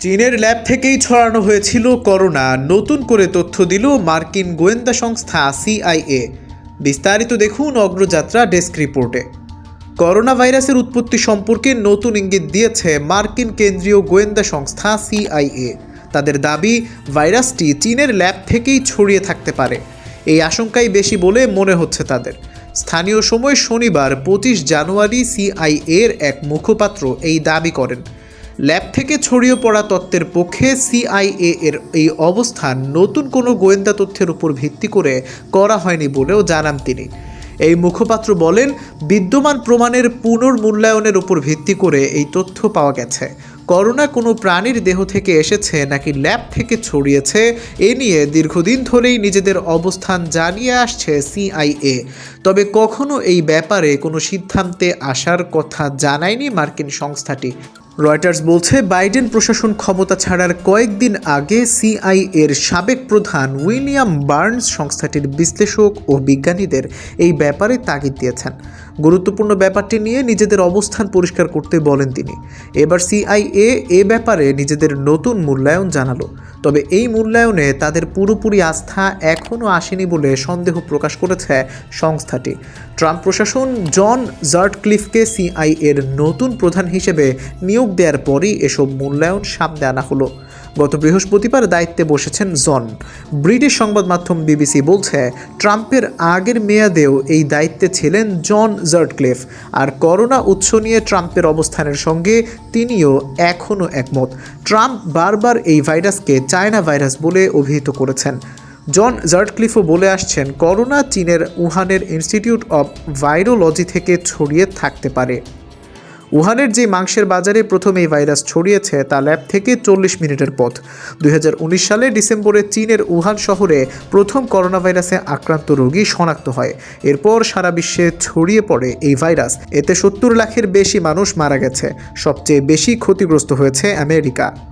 চীনের ল্যাব থেকেই ছড়ানো হয়েছিল করোনা। নতুন করে তথ্য দিল মার্কিন গোয়েন্দা সংস্থা সিআইএ। বিস্তারিত দেখুন অগ্রযাত্রা ডেস্ক রিপোর্টে। করোনা ভাইরাসের উৎপত্তি সম্পর্কে নতুন ইঙ্গিত দিয়েছে মার্কিন কেন্দ্রীয় গোয়েন্দা সংস্থা সিআইএ। তাদের দাবি, ভাইরাসটি চীনের ল্যাব থেকেই ছড়িয়ে থাকতে পারে। এই আশঙ্কাই বেশি বলে মনে হচ্ছে তাদের। স্থানীয় সময় শনিবার পঁচিশ জানুয়ারি সিআইএর এক মুখপাত্র এই দাবি করেন। ল্যাব থেকে ছড়িয়ে পড়া তত্ত্বের পক্ষে সিআইএ এর এই অবস্থান নতুন কোনো গোয়েন্দা তথ্যের উপর ভিত্তি করে করা হয়নি বলেও জানান তিনি। এই মুখপাত্র বলেন, বিদ্যমান প্রমাণের পুনর্মূল্যায়নের উপর ভিত্তি করে এই তথ্য পাওয়া গেছে। করোনা কোনো প্রাণীর দেহ থেকে এসেছে নাকি ল্যাব থেকে ছড়িয়েছে, এ নিয়ে দীর্ঘদিন ধরেই নিজেদের অবস্থান জানিয়ে আসছে সিআইএ। তবে কখনো এই ব্যাপারে কোনো সিদ্ধান্তে আসার কথা জানায়নি মার্কিন সংস্থাটি। রয়টার্স বলছে, বাইডেন প্রশাসন ক্ষমতা ছাড়ার কয়েকদিন আগে সিআই এর সাবেক প্রধান উইলিয়াম বার্নস সংস্থাটির বিশ্লেষক ও বিজ্ঞানীদের এই ব্যাপারে তাগিদ দিয়েছেন। গুরুত্বপূর্ণ ব্যাপারটি নিয়ে নিজেদের অবস্থান পরিষ্কার করতে বলেন তিনি। এবার সিআইএ এ ব্যাপারে নিজেদের নতুন মূল্যায়ন জানালো। তবে এই মূল্যায়নে তাদের পুরোপুরি আস্থা এখনও আসেনি বলে সন্দেহ প্রকাশ করেছে সংস্থাটি। ট্রাম্প প্রশাসন জন জার্টক্লিফকে সিআই এর নতুন প্রধান হিসেবে নিয়োগ দেওয়ার পরই এসব মূল্যায়ন সামনে আনা হলো। গত বৃহস্পতিবার দায়িত্বে বসেছেন জন। ব্রিটিশ সংবাদ মাধ্যম বিবিসি বলছে, ট্রাম্পের আগের মেয়াদেও এই দায়িত্বে ছিলেন জন জার্টক্লিফ আর করোনা উৎস নিয়ে ট্রাম্পের অবস্থানের সঙ্গে তিনিও এখনও একমত। ট্রাম্প বারবার এই ভাইরাসকে চায়না ভাইরাস বলে অভিহিত করেছেন। জন জার্টক্লিফও বলে আসছেন, করোনা চীনের উহানের ইনস্টিটিউট অব ভাইরোলজি থেকে ছড়িয়ে থাকতে পারে। উহানের যে মাংসের বাজারে প্রথম এই ভাইরাস ছড়িয়েছে তা ল্যাব থেকে চল্লিশ মিনিটের পথ। দুই হাজার উনিশ সালে ডিসেম্বরে চীনের উহান শহরে প্রথম করোনা ভাইরাসে আক্রান্ত রোগী শনাক্ত হয়। এরপর সারা বিশ্বে ছড়িয়ে পড়ে এই ভাইরাস। এতে সত্তর লাখের বেশি মানুষ মারা গেছে। সবচেয়ে বেশি ক্ষতিগ্রস্ত হয়েছে আমেরিকা।